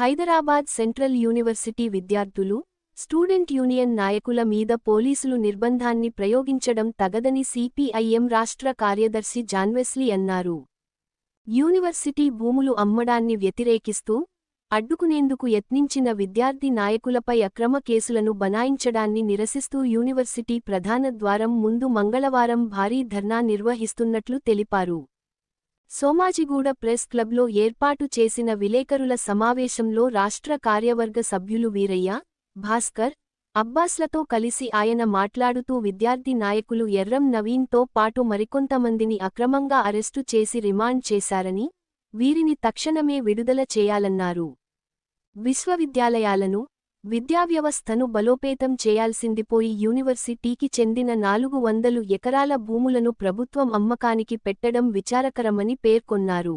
Hyderabad central university విద్యార్థులు student union నాయకుల మీద పోలీసులు నిర్బంధాన్ని ప్రయోగించడం తగదని సిపిఐఎం రాష్ట్ర కార్యదర్శి జాన్వెస్లీ అన్నారు. యూనివర్సిటీ భూములు అమ్మడాన్ని వ్యతిరేకిస్తూ అడ్డుకునేందుకు యత్నించిన విద్యార్థి నాయకులపై అక్రమ కేసులను బనాయించడాన్ని నిరసిస్తూ యూనివర్సిటీ ప్రధాన ద్వారం ముందు మంగళవారం భారీ ధర్నా నిర్వహిస్తున్నట్లు తెలిపారు. సోమాజిగూడ ప్రెస్ క్లబ్లో ఏర్పాటు చేసిన విలేకరుల సమావేశంలో రాష్ట్ర కార్యవర్గ సభ్యులు వీరయ్య భాస్కర్ అబ్బాస్లతో కలిసి ఆయన మాట్లాడుతూ విద్యార్థి నాయకులు ఎర్రం నవీన్తో పాటు మరికొంతమందిని అక్రమంగా అరెస్టు చేసి రిమాండ్ చేశారని వీరిని తక్షణమే విడుదల చేయాలన్నారు. విశ్వవిద్యాలయాలను విద్యావ్యవస్థను బలోపేతం చేయాల్సిందిపోయి యూనివర్సిటీకి చెందిన నాలుగు వందలు ఎకరాల భూములను ప్రభుత్వం అమ్మకానికి పెట్టడం విచారకరమని పేర్కొన్నారు.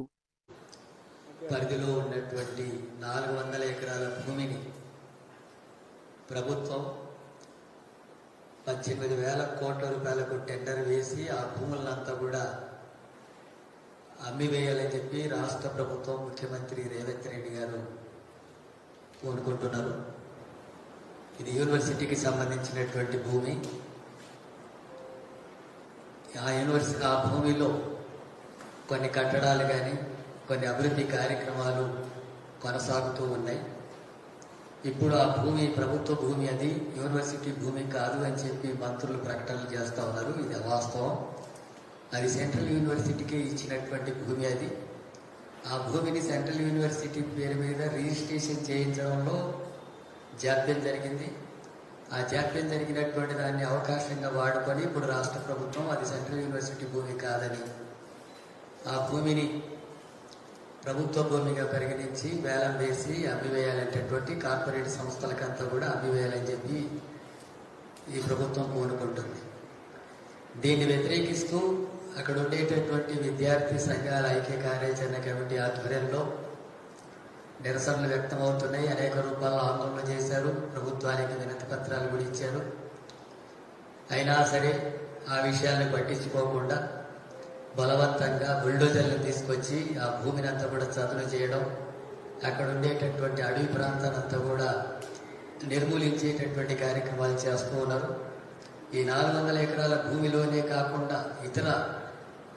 పరిధిలో ఉన్నటువంటి నాలుగు వందల ఎకరాల భూమిని ప్రభుత్వం పద్దెనిమిది వేల కోట్ల రూపాయలకు టెండర్ వేసి ఆ భూములంతా కూడా అమ్మివేయాలని చెప్పి రాష్ట్ర ప్రభుత్వం ముఖ్యమంత్రి రేవంత్ రెడ్డి గారు కోరుకుంటున్నారు. ఇది యూనివర్సిటీకి సంబంధించినటువంటి భూమి. ఆ యూనివర్సిటీ ఆ భూమిలో కొన్ని కట్టడాలు కానీ కొన్ని అభివృద్ధి కార్యక్రమాలు కొనసాగుతూ ఉన్నాయి. ఇప్పుడు ఆ భూమి ప్రభుత్వ భూమి అది యూనివర్సిటీ భూమి కాదు అని చెప్పి మంత్రులు ప్రకటనలు చేస్తూ ఉన్నారు. ఇది అవాస్తవం. అది సెంట్రల్ యూనివర్సిటీకి ఇచ్చినటువంటి భూమి అది. ఆ భూమిని సెంట్రల్ యూనివర్సిటీ పేరు మీద రిజిస్ట్రేషన్ చేయించడంలో జాప్యం జరిగింది. ఆ జాప్యం జరిగినటువంటి దాన్ని అవకాశంగా వాడుకొని ఇప్పుడు రాష్ట్ర ప్రభుత్వం అది సెంట్రల్ యూనివర్సిటీ భూమి కాదని ఆ భూమిని ప్రభుత్వ భూమిగా పరిగణించి వేలం వేసి అమ్మివేయాలనేటటువంటి కార్పొరేట్ సంస్థలకంతా కూడా అమ్మివేయాలని చెప్పి ఈ ప్రభుత్వం పూనుకుంటుంది. దీన్ని వ్యతిరేకిస్తూ అక్కడ ఉండేటటువంటి విద్యార్థి సంఘాల ఐక్య కార్యాచరణ కమిటీ ఆధ్వర్యంలో నిరసనలు వ్యక్తమవుతున్నాయి. అనేక రూపాల్లో ఆందోళన చేశారు. ప్రభుత్వానికి వినతి పత్రాలు కూడా ఇచ్చారు. అయినా సరే ఆ విషయాన్ని పట్టించుకోకుండా బలవంతంగా బుల్డోజర్లు తీసుకొచ్చి ఆ భూమిని అంతా కూడా చదును చేయడం అక్కడ ఉండేటటువంటి అడవి ప్రాంతాలంతా కూడా నిర్మూలించేటటువంటి కార్యక్రమాలు చేస్తూ ఉన్నారు. ఈ నాలుగు వందల ఎకరాల భూమిలోనే కాకుండా ఇతర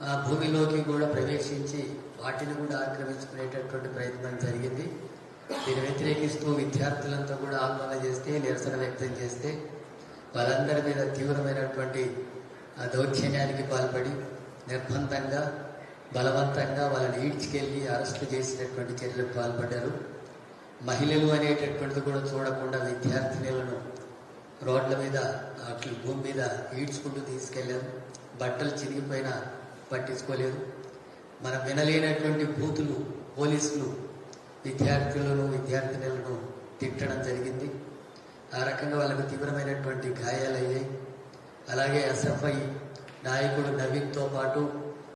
ఆ భూమిలోకి కూడా ప్రవేశించి వాటిని కూడా ఆక్రమించుకునేటటువంటి ప్రయత్నం జరిగింది. దీన్ని వ్యతిరేకిస్తూ విద్యార్థులంతా కూడా ఆందోళన చేస్తే నిరసన వ్యక్తం చేస్తే వాళ్ళందరి మీద తీవ్రమైనటువంటి ఆ దౌర్జన్యానికి పాల్పడి నిర్బంధంగా బలవంతంగా వాళ్ళని ఈడ్చుకెళ్ళి అరెస్టు చేసినటువంటి చర్యలకు పాల్పడ్డారు. మహిళలు అనేటటువంటిది కూడా చూడకుండా విద్యార్థినులను రోడ్ల మీద అట్ల భూమి మీద ఈడ్చుకుంటూ తీసుకెళ్ళారు బట్టలు చిరిగిపోయిన పట్టించుకోలేదు. మనం వినలేనటువంటి బూతులు పోలీసులు విద్యార్థులను విద్యార్థినులను తిట్టడం జరిగింది. ఆ రకంగా వాళ్ళకు తీవ్రమైనటువంటి గాయాలయ్యాయి. అలాగే ఎస్ఎఫ్ఐ నాయకుడు నవీన్తో పాటు